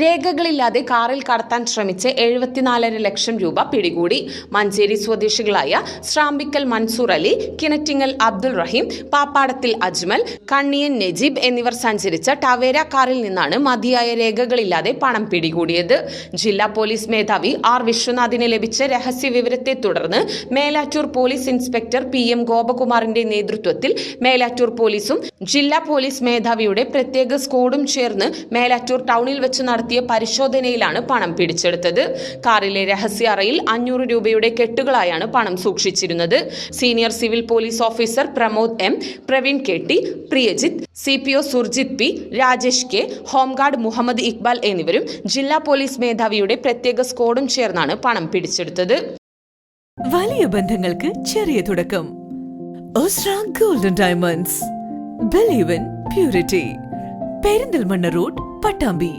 രേഖകളില്ലാതെ കാറിൽ കടത്താൻ ശ്രമിച്ച് എഴുപത്തിനാലര ലക്ഷം രൂപ പിടികൂടി. മഞ്ചേരി സ്വദേശികളായ ശ്രാമ്പിക്കൽ മൻസൂർ അലി കിണറ്റിങ്ങൽ അബ്ദുൾ റഹീം പാപ്പാടത്തിൽ അജ്മൽ കണ്ണിയൻ നജീബ് എന്നിവർ സഞ്ചരിച്ച ടവേര കാറിൽ നിന്നാണ് മതിയായ രേഖകളില്ലാതെ പണം പിടികൂടിയത്. ജില്ലാ പോലീസ് മേധാവി ആർ വിശ്വനാഥിന് ലഭിച്ച രഹസ്യ വിവരത്തെ തുടർന്ന് Melattur police inspector P M ഗോപകുമാറിന്റെ നേതൃത്വത്തിൽ മേലാറ്റൂർ പോലീസും ജില്ലാ പോലീസ് മേധാവിയുടെ പ്രത്യേക സ്ക്വാഡും ചേർന്ന് മേലാറ്റൂർ ടൗണിൽ വെച്ച് നടത്തിയ പരിശോധനയിലാണ് പണം പിടിച്ചെടുത്തത്. കാറിലെ രഹസ്യ അറയിൽ അഞ്ഞൂറ് രൂപയുടെ കെട്ടുകളായാണ് പണം സൂക്ഷിച്ചിരുന്നത്. Senior civil police officer Pramod M Praveen K T Priyajith C P O Surjith P Rajesh K home guard Muhammad Iqbal എന്നിവരും ജില്ലാ പോലീസ് മേധാവിയുടെ പ്രത്യേക സ്ക്വാഡും ചേർന്നാണ് പണം പിടിച്ചെടുത്തത്. വലിയ ബന്ധങ്ങൾക്ക് ചെറിയ തുടക്കം. Golden diamonds. Believe in purity. Perinthalmanna road Pattambi.